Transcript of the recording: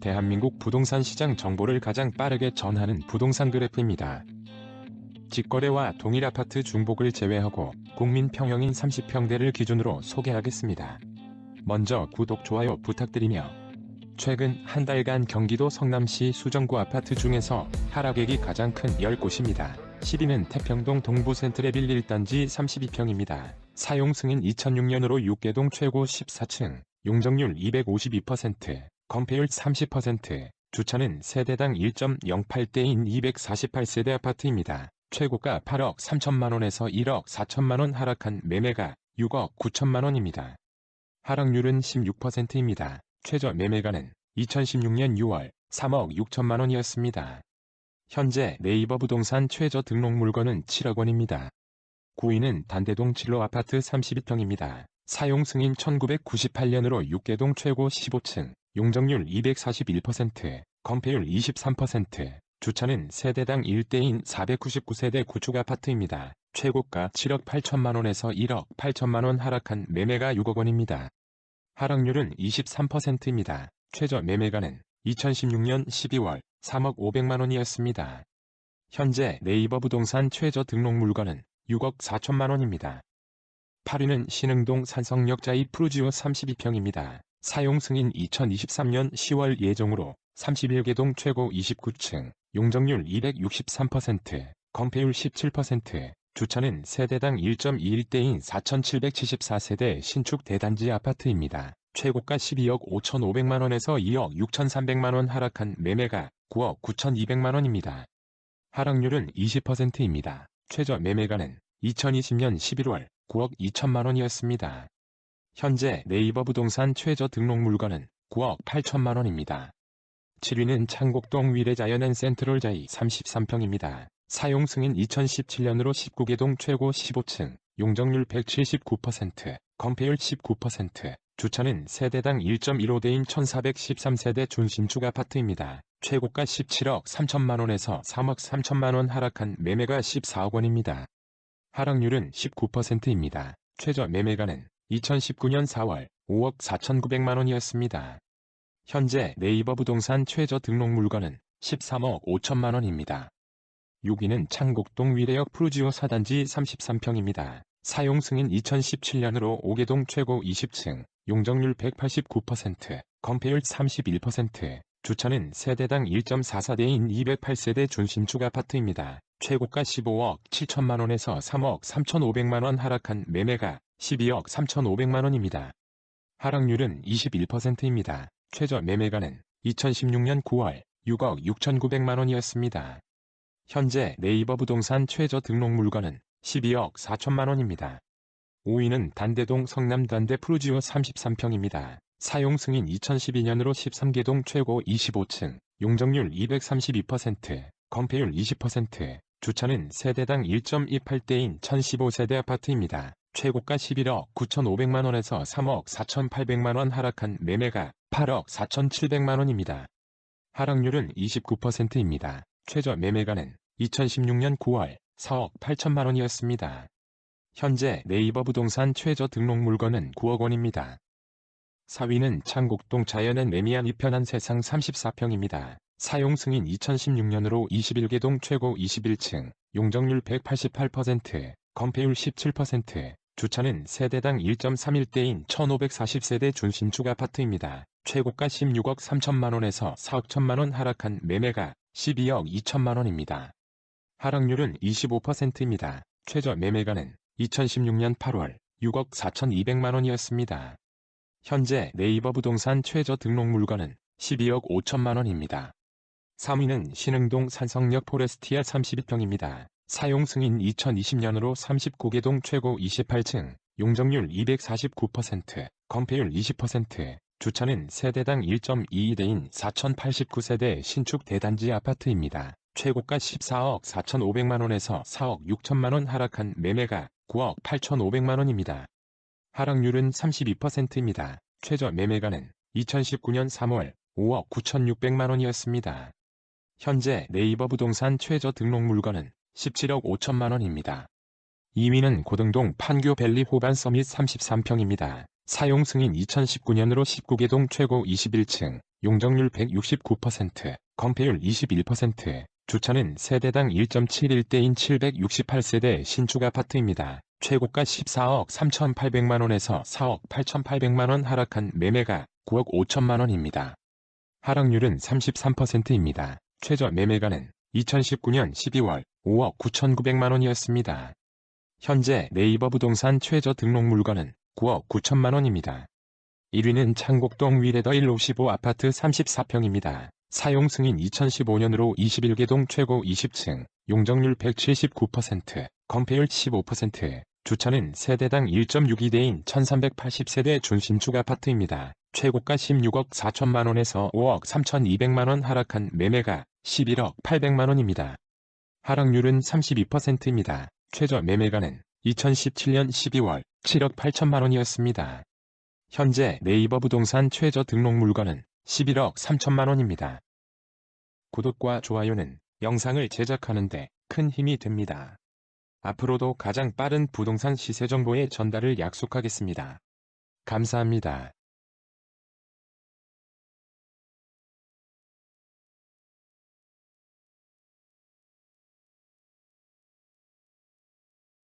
대한민국 부동산 시장 정보를 가장 빠르게 전하는 부동산 그래프입니다. 직거래와 동일 아파트 중복을 제외하고 국민 평형인 30평대를 기준으로 소개하겠습니다. 먼저 구독, 좋아요 부탁드리며 최근 한 달간 경기도 성남시 수정구 아파트 중에서 하락액이 가장 큰 10곳입니다. 10위는 태평동 동부 센트레빌 1단지 32평입니다. 사용 승인 2006년으로 6개동 최고 14층, 용적률 252%, 건폐율 30%, 주차는 세대당 1.08대인 248세대 아파트입니다. 최고가 8억 3천만원에서 1억 4천만원 하락한 매매가 6억 9천만원입니다. 하락률은 16%입니다. 최저 매매가는 2016년 6월 3억 6천만원이었습니다. 현재 네이버 부동산 최저 등록 물건은 7억 원입니다. 9위는 단대동 진로 아파트 32평입니다. 사용 승인 1998년으로 6개동 최고 15층, 용적률 241%, 건폐율 23%, 주차는 세대당 1대인 499세대 구축 아파트입니다. 최고가 7억 8천만원에서 1억 8천만원 하락한 매매가 6억 원입니다. 하락률은 23%입니다. 최저 매매가는 2016년 12월 3억 500만원이었습니다. 현재 네이버 부동산 최저 등록 물건은 6억 4천만원입니다. 8위는 신흥동 산성역자이 프루지오 32평입니다. 사용 승인 2023년 10월 예정으로 31개동 최고 29층, 용적률 263%, 건폐율 17%, 주차는 세대당 1.21대인 4,774세대 신축 대단지 아파트입니다. 최고가 12억 5,500만원에서 2억 6,300만원 하락한 매매가 9억 9,200만원입니다. 하락률은 20%입니다. 최저 매매가는 2020년 11월 9억 2천만원이었습니다. 현재 네이버 부동산 최저 등록 물건은 9억 8천만 원입니다. 7위는 창곡동 위례 자연앤 센트럴 자이 33평입니다. 사용 승인 2017년으로 19개동 최고 15층, 용적률 179%, 건폐율 19%, 주차는 세대당 1.15대인 1413세대 준신축 아파트입니다. 최고가 17억 3천만원에서 3억 3천만원 하락한 매매가 14억 원입니다. 하락률은 19%입니다. 최저 매매가는 2019년 4월 5억 4,900만 원이었습니다. 현재 네이버 부동산 최저 등록 물건은 13억 5천만 원입니다. 6위는 창곡동 위례역 프루지오 4단지 33평입니다. 사용 승인 2017년으로 5개동 최고 20층, 용적률 189%, 건폐율 31%, 주차는 세대당 1.44대인 208세대 준신축 아파트입니다. 최고가 15억 7천만원에서 3억 3천오백만원 하락한 매매가 12억 3천오백만원입니다. 하락률은 21%입니다. 최저 매매가는 2016년 9월 6억 6천9백만원이었습니다. 현재 네이버 부동산 최저 등록 물건은 12억 4천만 원입니다. 5위는 단대동 성남단대 프루지오 33평입니다. 사용 승인 2012년으로 13개동 최고 25층, 용적률 232%, 건폐율 20%, 주차는 세대당 1.28대인 1015세대 아파트입니다. 최고가 11억 9,500만원에서 3억 4,800만원 하락한 매매가 8억 4,700만원입니다. 하락률은 29%입니다. 최저 매매가는 2016년 9월 4억 8천만원이었습니다. 현재 네이버 부동산 최저 등록 물건은 9억 원입니다. 4위는 창곡동 자연은 매미안 이편한 세상 34평입니다. 사용 승인 2016년으로 21개동 최고 21층, 용적률 188%, 건폐율 17%, 주차는 세대당 1.31대인 1540세대 준신축 아파트입니다. 최고가 16억 3천만원에서 4억 천만원 하락한 매매가 12억 2천만원입니다. 하락률은 25%입니다. 최저 매매가는 2016년 8월 6억 4,200만원이었습니다. 현재 네이버 부동산 최저 등록 물건은 12억 5천만원입니다. 3위는 신흥동 산성역 포레스티아 32평입니다. 사용 승인 2020년으로 39개동 최고 28층, 용적률 249%, 건폐율 20%, 주차는 세대당 1.22대인 4,089세대 신축 대단지 아파트입니다. 최고가 14억 4,500만원에서 4억 6천만원 하락한 매매가 9억 8,500만원입니다. 하락률은 32%입니다. 최저 매매가는 2019년 3월 5억 9,600만원이었습니다. 현재 네이버 부동산 최저 등록 물건은 17억 5천만 원입니다. 2위는 고등동 판교밸리 호반 서밋 33평입니다. 사용 승인 2019년으로 19개동 최고 21층, 용적률 169%, 건폐율 21%, 주차는 세대당 1.71대인 768세대 신축 아파트입니다. 최고가 14억 3,800만원에서 4억 8,800만원 하락한 매매가 9억 5천만원입니다. 하락률은 33%입니다. 최저 매매가는 2019년 12월 5억 9,900만 원이었습니다. 현재 네이버 부동산 최저 등록 물건은 9억 9천만 원입니다. 1위는 창곡동 위레더 155 아파트 34평입니다. 사용 승인 2015년으로 21개동 최고 20층, 용적률 179%, 건폐율 15%, 주차는 세대당 1.62대인 1380세대 준신축 아파트입니다. 최고가 16억 4천만원에서 5억 3,200만원 하락한 매매가 11억 800만원입니다. 하락률은 32%입니다. 최저 매매가는 2017년 12월 7억 8천만 원이었습니다. 현재 네이버 부동산 최저 등록 물건은 11억 3천만 원입니다. 구독과 좋아요는 영상을 제작하는데 큰 힘이 됩니다. 앞으로도 가장 빠른 부동산 시세 정보의 전달을 약속하겠습니다. 감사합니다.